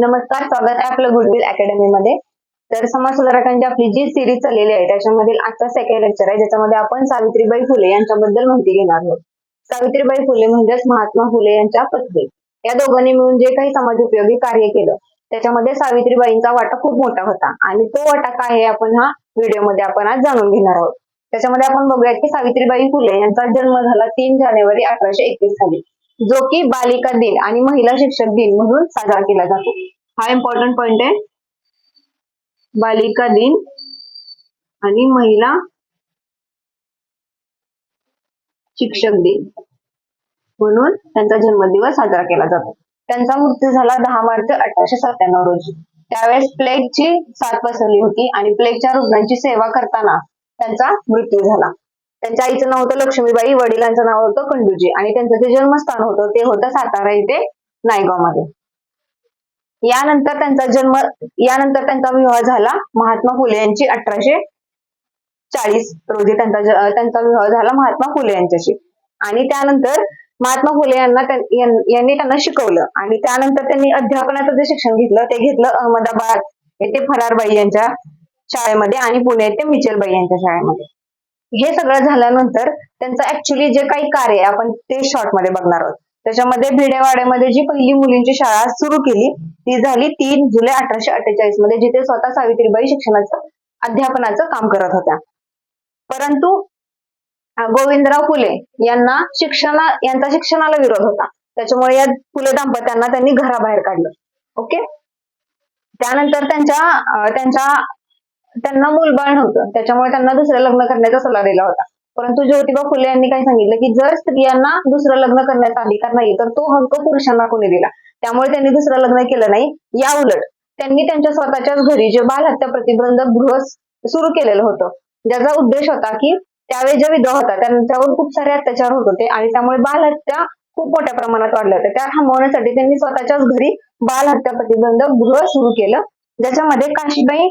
नमस्कार स्वागत आहे आपलं गुडविल अकॅडमीमध्ये तर समाज सुधारकांची आपली जी सिरीज चाललेली आहे त्याच्यामधील आजचा सेकंड लेक्चर आहे ज्याच्यामध्ये आपण सावित्रीबाई फुले यांच्याबद्दल माहिती घेणार आहोत. सावित्रीबाई फुले म्हणजेच महात्मा फुले यांच्या पत्नी. या दोघांनी मिळून जे काही समाज उपयोगी कार्य केलं त्याच्यामध्ये सावित्रीबाईंचा वाटा खूप मोठा होता. आणि तो वाटा काय आहे आपण हा व्हिडिओमध्ये आपण आज जाणून घेणार आहोत. त्याच्यामध्ये आपण बघूयात की सावित्रीबाई फुले यांचा जन्म झाला तीन जानेवारी अठराशे एकवीस साली. जो की बालिका दिन आणि महिला शिक्षक दिन म्हणून साजरा केला जातो. हा इम्पॉर्टंट पॉइंट आहे. बालिका दिन आणि महिला शिक्षक दिन म्हणून त्यांचा जन्मदिवस साजरा केला जातो. त्यांचा मृत्यू झाला दहा मार्च अठराशे सत्त्याण्णव रोजी. त्यावेळेस प्लेगची साथ पसरली होती आणि प्लेगच्या रुग्णांची सेवा करताना त्यांचा मृत्यू झाला. त्यांच्या आईचं नाव होतं लक्ष्मीबाई वडिलांचं नाव होतं खंडूजी. आणि त्यांचं जे जन्मस्थान होतं ते होतं सातारा इथे नायगावमध्ये यानंतर त्यांचा जन्म यानंतर त्यांचा विवाह झाला महात्मा फुले यांची अठराशे चाळीस रोजी त्यांचा त्यांचा विवाह झाला महात्मा फुले यांच्याशी. आणि त्यानंतर महात्मा फुले यांना यांनी त्यांना शिकवलं. आणि त्यानंतर त्यांनी अध्यापनाचं जे शिक्षण घेतलं ते घेतलं अहमदाबाद येथे फरारबाई यांच्या शाळेमध्ये आणि पुणे येथे मिचलबाई यांच्या शाळेमध्ये. हे सगळं झाल्यानंतर त्यांचं ऍक्च्युली जे काही कार्य आहे आपण ते शॉर्टमध्ये बघणार आहोत. त्याच्यामध्ये भिडेवाड्यामध्ये जी पहिली मुलींची शाळा सुरू केली ती झाली तीन जुलै अठराशे अठ्ठेचाळीसमध्ये जिथे स्वतः सावित्रीबाई शिक्षणाचं अध्यापनाचं काम करत होत्या. परंतु गोविंदराव फुले यांना शिक्षणा यांचा शिक्षणाला विरोध होता. त्याच्यामुळे या फुले दाम्पत्यांना त्यांनी घराबाहेर काढलं. ओके? त्यानंतर त्यांच्या त्यांच्या त्यांना मूलबाळ नव्हतं. त्याच्यामुळे त्यांना दुसरं लग्न करण्याचा सल्ला दिला होता. परंतु ज्योतिबा फुले यांनी काय सांगितलं की जर स्त्रियांना दुसरं लग्न करण्याचा अधिकार नाही तर तो हक्क पुरुषांना कोणी दिला? त्यामुळे त्यांनी दुसरं लग्न केलं नाही. या उलट त्यांनी त्यांच्या स्वतःच्याच घरी जे बालहत्या प्रतिबंध प्रतिबंधक गृह सुरू केलेलं होतं ज्याचा उद्देश होता की त्यावेळी ज्या विधवा होता त्यांच्यावर खूप सारे अत्याचार होत होते आणि त्यामुळे बालहत्या खूप मोठ्या प्रमाणात वाढल्या होत्या. त्या थांबवण्यासाठी त्यांनी स्वतःच्याच घरी बालहत्या प्रतिबंधक गृह सुरू केलं ज्याच्यामध्ये काशीबाई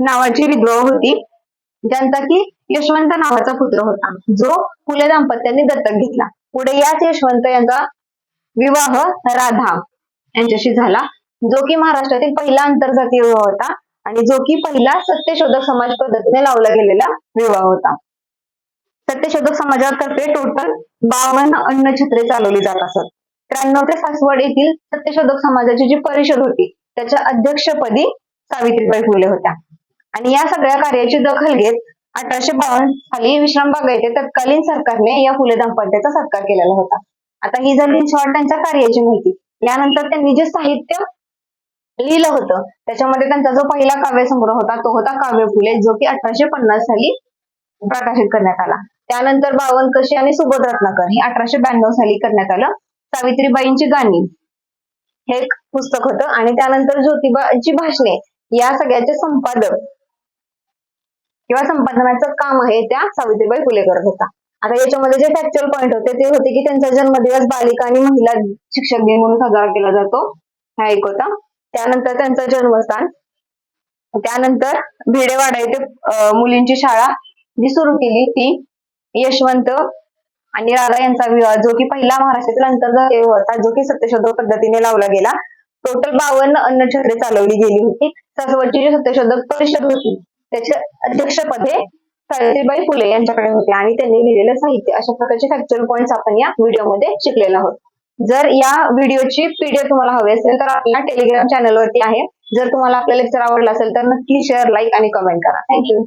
नावाची विधवा होती ज्यांचा की यशवंत नावाचा पुत्र होता. जो फुले दाम्पत्यांनी दत्तक घेतला. पुढे याच यशवंत यांचा विवाह राधा यांच्याशी झाला. जो की महाराष्ट्रातील पहिला आंतरजातीय विवाह होता आणि जो की पहिला सत्यशोधक समाज पद्धतीने लावला गेलेला विवाह होता. सत्यशोधक समाजातर्फे टोटल बावन्न अन्नछत्रे चालवली जात असत. त्र्याण्णव ते सासवड येथील सत्यशोधक समाजाची जी परिषद होती त्याच्या अध्यक्षपदी सावित्रीबाई फुले होत्या. आणि या सगळ्या कार्याची दखल घेत अठराशे बावन्न साली विश्रामबाग येथे तत्कालीन सरकारने या फुले दाम्पत्याचा सत्कार केलेला होता. आता ही झाली शॉर्ट त्यांच्या कार्याची माहिती यानंतर त्यांनी जे साहित्य लिहिलं होतं त्याच्यामध्ये त्यांचा जो पहिला काव्यसंग्रह होता तो होता काव्य फुले जो की अठराशे पन्नास साली प्रकाशित करण्यात आला. त्यानंतर बावन कशी आणि सुबोध रत्नाकर हे अठराशे ब्याण्णव साली करण्यात आलं. सावित्रीबाईंची गाणी हे एक पुस्तक होतं. आणि त्यानंतर ज्योतिबाची भाषणे या सगळ्याचे संपादक किंवा संपादनाचं काम आहे त्या सावित्रीबाई फुले करत होता. आता याच्यामध्ये जे फॅक्च्युअल पॉईंट होते ते होते की त्यांचा जन्मदिवस बालिका आणि महिला शिक्षक दिन म्हणून साजरा केला जातो. हा एक होता त्यानंतर त्यांचं जन्मस्थान. त्यानंतर भिडेवाडा येथे मुलींची शाळा जी सुरू केली ती यशवंत आणि राधा यांचा विवाह जो की पहिला महाराष्ट्रातील अंतर्गत होता जो की सत्यशोधक पद्धतीने लावला गेला. टोटल बावन्न अन्नछत्रे चालवली गेली होती. सासवडची जी सत्यशोधक परिषद होती. त्याच्या अध्यक्षपदे सावित्रीबाई फुले यांच्याकडे होते आणि त्यांनी लिहिलेलं साहित्य. अशा प्रकारचे फॅक्च्युअल पॉईंट्स आपण या व्हिडिओमध्ये शिकलेलो आहोत. जर या व्हिडिओची पीडीएफ तुम्हाला हवी असेल तर आपल्या टेलिग्राम चॅनलवरती आहे. जर तुम्हाला आपलं लेक्चर आवडलं असेल तर नक्की शेअर लाईक आणि कमेंट करा. Thank you